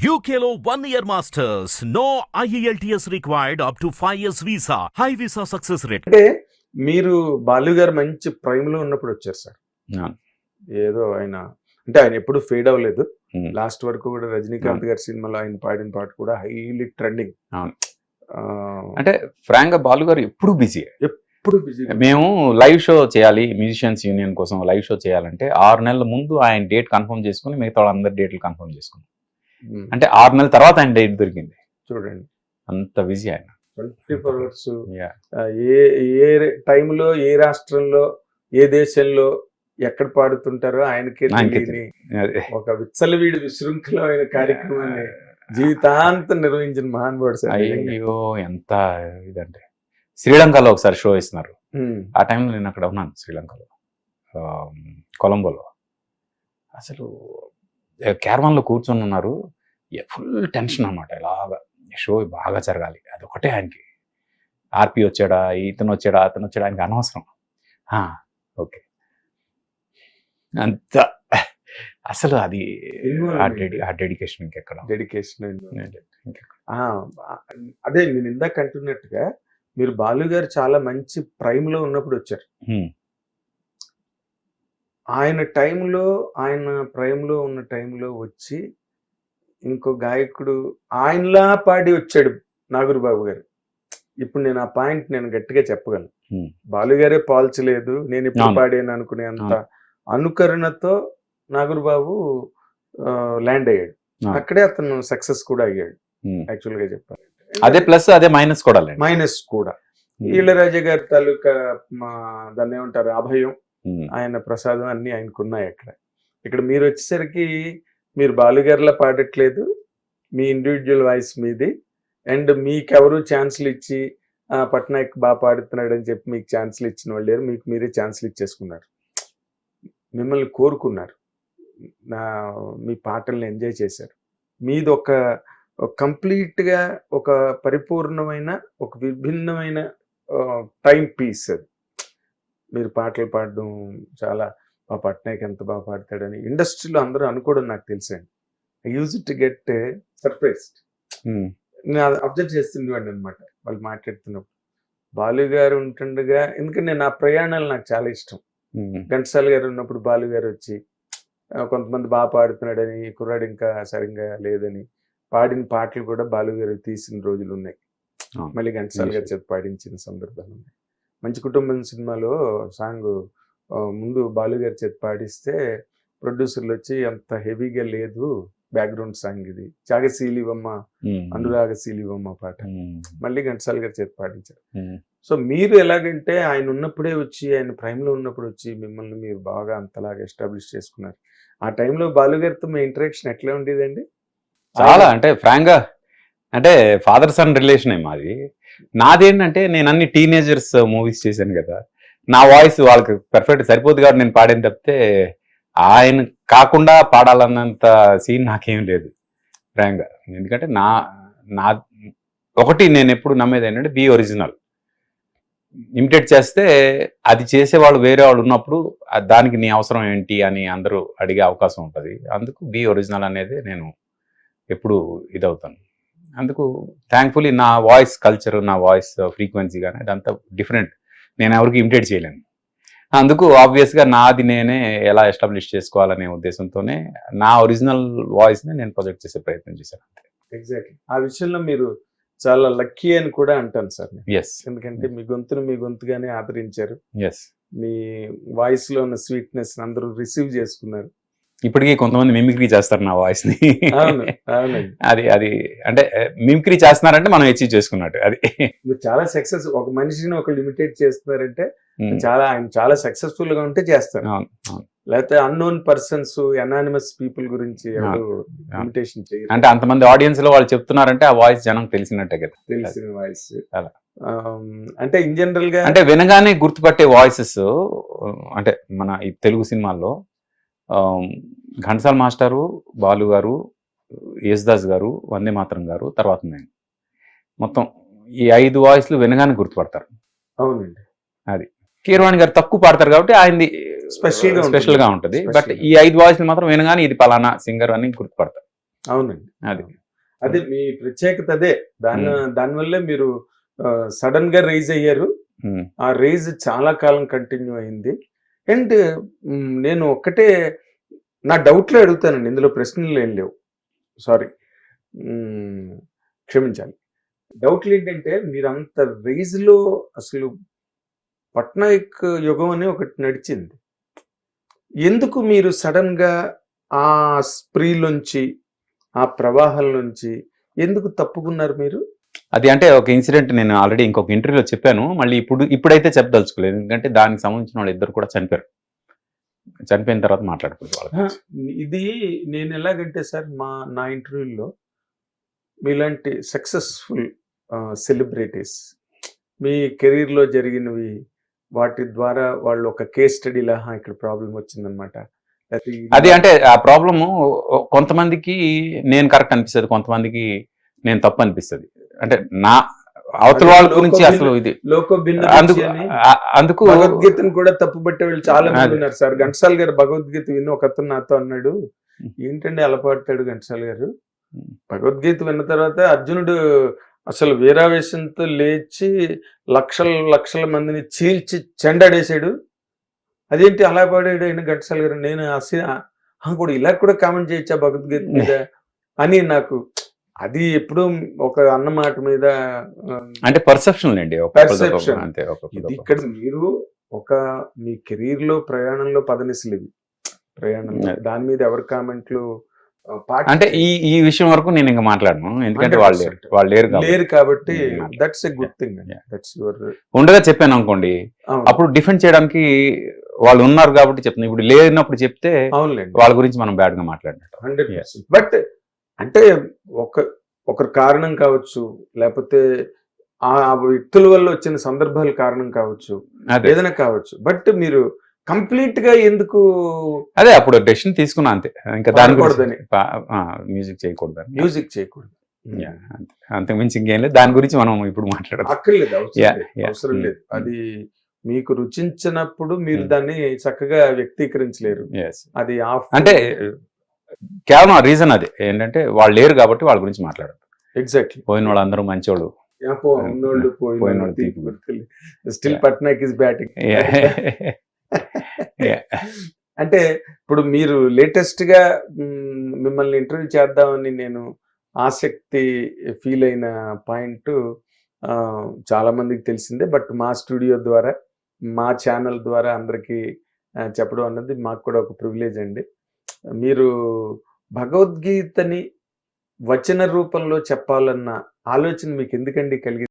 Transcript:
One year masters. No E IELTS required up to 5 years visa. High visa success rate. అంటే మీరు బాలు గారు మంచి ప్రైమ్లో ఉన్నప్పుడు వచ్చారు సార్. ఏదో ఆయన అంటే ఆయన ఎప్పుడు ఫేడ్ అవ్వలేదు. లాస్ట్ వరకు కూడా రజనీకాంత్ గారి సినిమాలో ఆయన పాడిన పాట కూడా హైలీ ట్రెండింగ్. అంటే ఫ్రాంక్గా బాలు గారు ఎప్పుడు బిజీ ఎప్పుడు బిజీ మేము లైవ్ షో చేయాలి మ్యూజిషియన్స్ యూనియన్ కోసం లైవ్ షో చేయాలంటే ఆరు నెలల ముందు ఆయన డేట్ కన్ఫర్మ్ చేసుకుని మిగతా వాళ్ళందరి డేట్లు కన్ఫర్మ్ చేసుకున్నాం అంటే ఆరు నెలల తర్వాత ఆయన డేట్ దొరికింది. చూడండి. అంత బిజీ ఆయన. Twenty four hours. ఏ ఏ టైంలో ఏ రాష్ట్రంలో ఏ దేశంలో ఎక్కడ పాడుతుంటారో ఆయనకే. ఒక విచ్చలవిడి విశృంఖలమైన కార్యక్రమాన్ని జీవితాంతం నిర్వహించిన మహానుభావుడు సార్. అయ్యో ఎంత ఇదంటే. శ్రీలంకలో ఒకసారి షో ఇస్తున్నారు ఉమ్, ఆ టైంలో నేను అక్కడ ఉన్నాను శ్రీలంకలో. కొలంబోలో. అసలు క్యారవాన్లో కూర్చొని ఉన్నారు. ఫుల్ టెన్షన్ అనమాట ఇలాగా షో బాగా జరగాలి. అదొకటే ఆయనకి. ఆర్పి వచ్చాడా? ఇతను వచ్చాడా? అతను వచ్చాడా? ఆయనకి అనవసరం. ఓకే. అంత అసలు అది ఆ డెడి ఆ డెడికేషన్ ఇంకెక్కడ? డెడికేషన్ అదే నేను ఇందాక అంటున్నట్టుగా మీరు బాలు గారు చాలా మంచి ప్రైమ్లో ఉన్నప్పుడు వచ్చారు. ఆయన టైంలో ఆయన ప్రైమ్లో ఉన్న టైంలో వచ్చి ఇంకో గాయకుడు ఆయనలా పాడి వచ్చాడు నాగూరుబాబు గారు ఇప్పుడు నేను ఆ పాయింట్ నేను గట్టిగా చెప్పగలను. బాలు గారే పాల్చలేదు నేను ఇప్పుడు. పాడాను అనుకునే అంత అనుకరణతో నాగూరుబాబు ల్యాండ్ అయ్యాడు. అక్కడే అతను సక్సెస్ కూడా అయ్యాడు. యాక్చువల్గా చెప్పాలి అదే ప్లస్ అదే మైనస్ కూడా మైనస్ కూడా హ్మ్. ఇళరాజా గారి తాలూకా దాన్ని ఏమంటారు అభయం. ఆయన ప్రసాదం అన్ని ఆయనకు ఉన్నాయి అక్కడ. ఇక్కడ మీరు వచ్చేసరికి మీరు బాలుగారిలా పాడట్లేదు. మీ ఇండివిజువల్ వాయిస్ మీది. అండ్ మీకెవరు ఛాన్సులు ఇచ్చి "ఆ, పట్నాయక్ బాగా పాడుతున్నాడు అని చెప్పి మీకు ఛాన్సులు ఇచ్చిన వాళ్ళు లేరు. మీకు మీరే ఛాన్సులు ఇచ్చేసుకున్నారు. మిమ్మల్ని కోరుకున్నారు. నా మీ పాటల్ని ఎంజాయ్ చేశారు. మీది ఒక కంప్లీట్గా ఒక పరిపూర్ణమైన ఒక విభిన్నమైన టైం పీస్ అది. మీరు పాటలు పాడడం చాలా మా పట్నాయక్ ఎంత బాగా పాడతాడని ఇండస్ట్రీలో అందరూ అనుకోవడం నాకు తెలుసండి. I use to get surprised hmm. నేను అబ్జర్వ్ చేస్తుండేవాడిని అనమాట వాళ్ళు మాట్లాడుతున్నప్పుడు. బాలు గారు ఉంటుండగా ఎందుకంటే నా ప్రయాణాలు నాకు చాలా ఇష్టం. ఘంటసాల గారు ఉన్నప్పుడు బాలు గారు వచ్చి "ఆ, కొంతమంది బాగా పాడుతున్నాడని కుర్రాడు ఇంకా సరిగ్గా లేదని పాడిన పాటలు కూడా బాలు గారు తీసిన రోజులు ఉన్నాయి. మళ్ళీ ఘంటసాల గారి చేత పాడించిన సందర్భాలు ఉన్నాయి. మంచి కుటుంబం సినిమాలో సాంగ్ ముందు బాలు గారి చేత పాడిస్తే ప్రొడ్యూసర్లు వచ్చి అంత హెవీగా లేదు బ్యాక్గ్రౌండ్ సాంగ్ ఇది త్యాగశీలివమ్మ. అనురాగశీలివమ్మ పాట. మళ్ళీ ఘంటసాల గారి చేత పాడించారు హ్మ్. సో మీరు ఎలాగంటే ఆయన ఉన్నప్పుడే వచ్చి ఆయన prime లో ఉన్నప్పుడు వచ్చి మిమ్మల్ని మీరు బాగా అంతలాగా ఎస్టాబ్లిష్ చేసుకున్నారు ఆ టైంలో బాలుగారితో మీ ఇంటరాక్షన్ ఎట్లా ఉండేదండి చాలా అంటే ఫ్రాంక్గా అంటే ఫాదర్ సన్ రిలేషన్ మాది నాదేంటంటే నేను అన్ని టీనేజర్స్ మూవీస్ చేశాను కదా. నా వాయిస్ వాళ్ళకి పర్ఫెక్ట్ సరిపోదు కాబట్టి నేను పాడేది తప్పితే ఆయన కాకుండా పాడాలన్నంత సీన్ నాకేం లేదు. ప్రయంగా ఎందుకంటే నా నా ఒకటి నేను ఎప్పుడు నమ్మేది ఏంటంటే బి ఒరిజినల్ ఇమిటేట్ చేస్తే అది చేసేవాళ్ళు వేరే వాళ్ళు ఉన్నప్పుడు దానికి నీ అవసరం ఏంటి అని అందరూ అడిగే అవకాశం ఉంటుంది. అందుకు బి ఒరిజినల్ అనేది నేను ఎప్పుడు ఇదవుతాను. అందుకు థ్యాంక్ఫుల్లీ నా వాయిస్ కల్చర్ నా వాయిస్ ఫ్రీక్వెన్సీ కానీ అదంతా డిఫరెంట్ నేను ఎవరికి ఇమిటేట్ చేయలేను. అందుకు ఆబ్వియస్గా నాది నేనే ఎలా ఎస్టాబ్లిష్ చేసుకోవాలనే ఉద్దేశంతోనే నా ఒరిజినల్ వాయిస్ని నేను ప్రొజెక్ట్ చేసే ప్రయత్నం చేశాను ఎగ్జాక్ట్లీ ఆ విషయంలో మీరు చాలా లక్కీ అని కూడా అంటాను సార్. ఎస్ ఎందుకంటే మీ గొంతును మీ గొంతుగానే ఆదరించారు. ఎస్ మీ వాయిస్లో ఉన్న స్వీట్నెస్ అందరూ రిసీవ్ చేసుకున్నారు. ఇప్పటికీ కొంతమంది మిమిక్రీ చేస్తారు నా వాయిస్ని. అది అది అంటే మిమిక్రీ చేస్తున్నారంటే మనం అచీవ్ చేసుకున్నట్టు అది. చాలా సక్సెస్ ఒక మనిషిని ఒక లిమిటెడ్ చేస్తున్నారంటే. చాలా ఆయన చాలా సక్సెస్ఫుల్గా ఉంటే చేస్తారు. లేకపోతే అన్నోన్ పర్సన్స్ అనానిమస్ పీపుల్ గురించి ఎవరు లిమిటేషన్ చేయరు. అంటే అంతమంది ఆడియన్స్లో వాళ్ళు చెప్తున్నారంటే ఆ వాయిస్ జనం తెలిసినట్టే కదా. తెలిసిన వాయిస్ అలా. అంటే ఇన్ జనరల్గా అంటే వినగానే గుర్తుపట్టే వాయిసెస్ అంటే మన ఈ తెలుగు సినిమాల్లో ఘంటసాల మాస్టారు బాలు గారు యేసుదాస్ గారు వందే మాతరం గారు తర్వాత నేను. మొత్తం ఈ ఐదు వాయిస్లు వినగానే గుర్తుపడతారు. అవునండి. కీరవాణి గారు తక్కువ పాడతారు కాబట్టి ఆయనది. స్పెషల్గా ఉంటుంది. బట్. ఈ ఐదు వాయిస్లు మాత్రం వినగానే ఇది పలానా సింగర్ అని గుర్తుపడతారు. అవునండి. అది. అదే మీ ప్రత్యేకత అదే. దాని మ్మ్. దానివల్లే మీరు సడన్గా రైజ్ అయ్యారు. ఉమ్, ఆ రేజ్ చాలా కాలం కంటిన్యూ అయింది. అండ్ నేను ఒక్కటే నా డౌట్లో అడుగుతానండి. ఇందులో ప్రశ్నలు ఏం లేవు. సారీ. క్షమించాలి. డౌట్లు ఏంటంటే మీరు అంత రేజ్లో అసలు పట్నాయక్ యుగం అని ఒకటి నడిచింది. ఎందుకు మీరు సడన్గా ఆ స్ప్రీలోంచి ఆ ప్రవాహం నుంచి ఎందుకు తప్పుకున్నారు మీరు? అది అంటే ఒక ఇన్సిడెంట్ నేను ఆల్రెడీ ఇంకొక ఇంటర్వ్యూలో చెప్పాను. మళ్ళీ ఇప్పుడు ఇప్పుడైతే చెప్పదలుచుకోలేదు. ఎందుకంటే దానికి సంబంధించిన వాళ్ళు ఇద్దరు కూడా చనిపోయారు. చనిపోయిన తర్వాత గురించి. ఇది నేను ఎలాగంటే సార్ మా నా ఇంటర్వ్యూలో మీలాంటి సక్సెస్ఫుల్ సెలబ్రిటీస్ మీ కెరీర్లో జరిగినవి వాటి ద్వారా వాళ్ళు ఒక కేస్ స్టడీలా "హా, ఇక్కడ ప్రాబ్లం వచ్చిందనమాట అది అంటే ఆ ప్రాబ్లము కొంతమందికి నేను కరెక్ట్ అనిపిస్తుంది కొంతమందికి నేను తప్పు అనిపిస్తుంది. అంటే నా అవతల వాళ్ళ గురించి అసలు ఇది లోకో భిన్న అందుకు అందుకు భగవద్గీతను కూడా తప్పు పట్టే వాళ్ళు చాలా మంది. ఉన్నారు సార్ ఘంటసాల్ గారు భగవద్గీత విని ఒక అతను నాతో అన్నాడు. ఏంటండి అలా పాడతాడు ఘంటసాల్ గారు. భగవద్గీత విన్న తర్వాత అర్జునుడు అసలు వీరావేశంతో లేచి లక్షల లక్షల మందిని చీల్చి చెండాడేశాడు అదేంటి అలా పాడాడు ఆయన ఘంటసాల్ గారు నేను అసలు కూడా ఇలా కూడా కామెంట్ చేయొచ్చా భగవద్గీత మీద అని నాకు అది ఎప్పుడు ఒక అన్న మాట మీద అంటే పర్సెప్షన్ అండి. అంతే ఇది ఇక్కడ మీరు ఒక మీ కెరీర్లో ప్రయాణంలో పదనిసలు ఇవి అదే. దాని మీద ఎవరి కామెంట్లు అంటే ఈ ఈ విషయం వరకు నేను ఇంకా మాట్లాడను ఎందుకంటే వాళ్ళు లేరు 100%. వాళ్ళు లేరు కాబట్టి లేరు కాబట్టి. That's a good thing. That's your ఉండగా చెప్పాను అనుకోండి అప్పుడు డిఫెండ్ చేయడానికి వాళ్ళు ఉన్నారు కాబట్టి చెప్తున్నాను ఇప్పుడు లేనప్పుడు చెప్తే వాళ్ళ గురించి మనం బ్యాడ్గా మాట్లాడినట్టు. బట్ అంటే ఒక ఒకరి కారణం కావచ్చు లేకపోతే ఆ వ్యక్తుల వల్ల వచ్చిన సందర్భాలు కారణం కావచ్చు ఏదైనా కావచ్చు. బట్ మీరు కంప్లీట్గా ఎందుకు అదే అప్పుడు డెసిషన్ తీసుకున్నా అంతే. ఇంకా దాని పాడకూడదని. గురించి మ్యూజిక్ చేయకూడదని మ్యూజిక్ చేయకూడదు. అంతకు మించి ఇంకేం లేదు. దాని గురించి మనం ఇప్పుడు మాట్లాడదాం. అక్కర్లేదు అవసరం లేదు అది మీకు రుచించినప్పుడు మీరు. దాన్ని చక్కగా వ్యక్తీకరించలేరు. అది ఆఫ్ అంటే కేవలం రీజన్ అదే. ఏంటంటే వాళ్ళు లేరు కాబట్టి వాళ్ళ గురించి మాట్లాడదు ఎగ్జాక్ట్లీ పోయిన మంచోళ్ళు. తీపి తీపి గుర్తులు. స్టిల్. Patnaik is batting. అంటే ఇప్పుడు మీరు లేటెస్ట్గా మిమ్మల్ని ఇంటర్వ్యూ చేద్దామని నేను ఆసక్తి ఫీల్ అయిన పాయింట్ చాలా మందికి తెలిసిందే. బట్ మా స్టూడియో ద్వారా మా ఛానల్ ద్వారా అందరికీ ఆ, చెప్పడం అన్నది మాకు కూడా ఒక ప్రివిలేజ్ అండి. మీరు భగవద్గీతని వచన రూపంలో చెప్పాలన్న ఆలోచన మీకు ఎందుకండి కలిగి